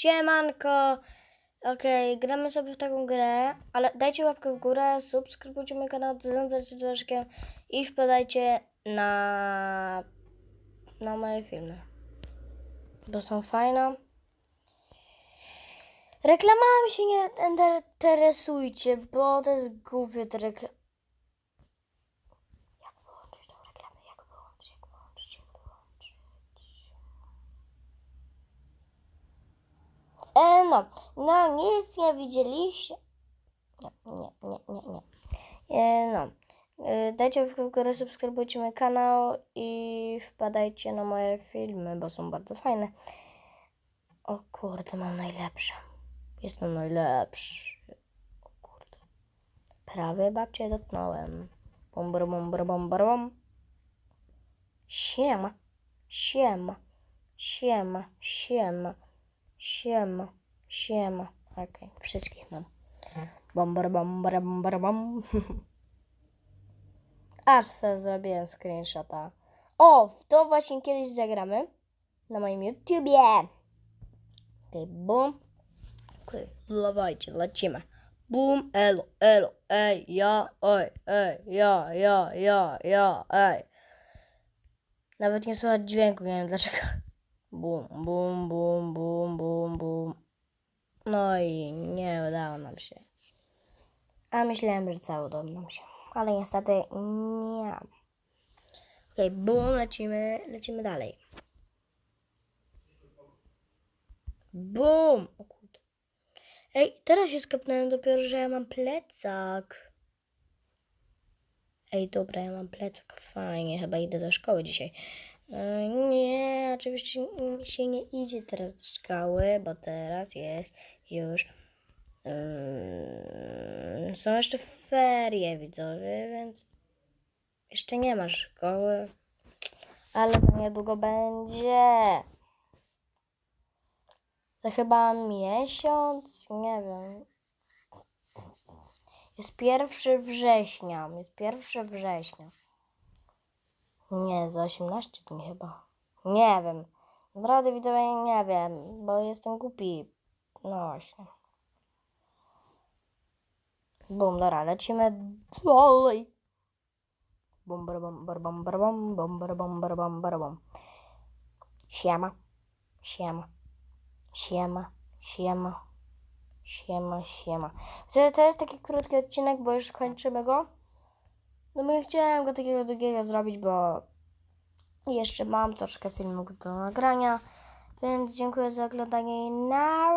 Siemanko. Okej, gramy sobie w taką grę, ale dajcie łapkę w górę, subskrybujcie mój kanał, dzwoncie dzwoneczkiem i wpadajcie na, na moje filmy, bo są fajne. Reklamami się nie interesujcie, bo to jest głupie te reklamy. No, no nic nie widzieliście. Nie, nie, nie, nie, nie. E, no, e, dajcie w górę, subskrybujcie mój kanał i wpadajcie na moje filmy, bo są bardzo fajne. O kurde, mam najlepsze. Jestem najlepszy. O kurde. Prawie babcię dotknąłem. Brum, bum, brum, bum, brum. Siema, siema, siema, siema, siema, siema. Okej, wszystkich mam. Bom, brum, bom, brum, brum, bum. Aż sobie zrobiłem screenshota. O, w to właśnie kiedyś zagramy na moim YouTubie. Okej, bum. Okej, dawajcie, lecimy. Bum, elo, elo, ej, ja, oj, ej, ja, ja, ja, ja, ej. Nawet nie słychać dźwięku, nie wiem dlaczego. Bum, bum, bum, bum, bum, bum. No i nie udało nam się. A myślałem, że cały udało nam się. Ale niestety nie. Okej, bum, lecimy, lecimy dalej. Bum! O kurde. Ej, teraz się skapnąłem dopiero, że ja mam plecak. Ej, dobra, ja mam plecak. Fajnie, chyba idę do szkoły dzisiaj. E, Nie, oczywiście się nie idzie teraz do szkoły, bo teraz jest już. mm, są jeszcze ferie, widzowie, więc jeszcze nie ma szkoły, ale to niedługo będzie. To chyba miesiąc, nie wiem. Jest pierwszy września. Jest pierwszy września. Nie, za 18 dni chyba. Nie wiem. Naprawdę widzowie nie wiem, bo jestem głupi. No właśnie. Bum, dobra, lecimy dalej. Bum, bum, bum, bum, bum, bum, bar, bum, bar, bum. Siema. Siema. Siema. Siema. Siema, siema. To, to jest taki krótki odcinek, bo już kończymy go. No ja chciałem go takiego długiego zrobić, bo jeszcze mam troszkę filmów do nagrania. Więc dziękuję za oglądanie na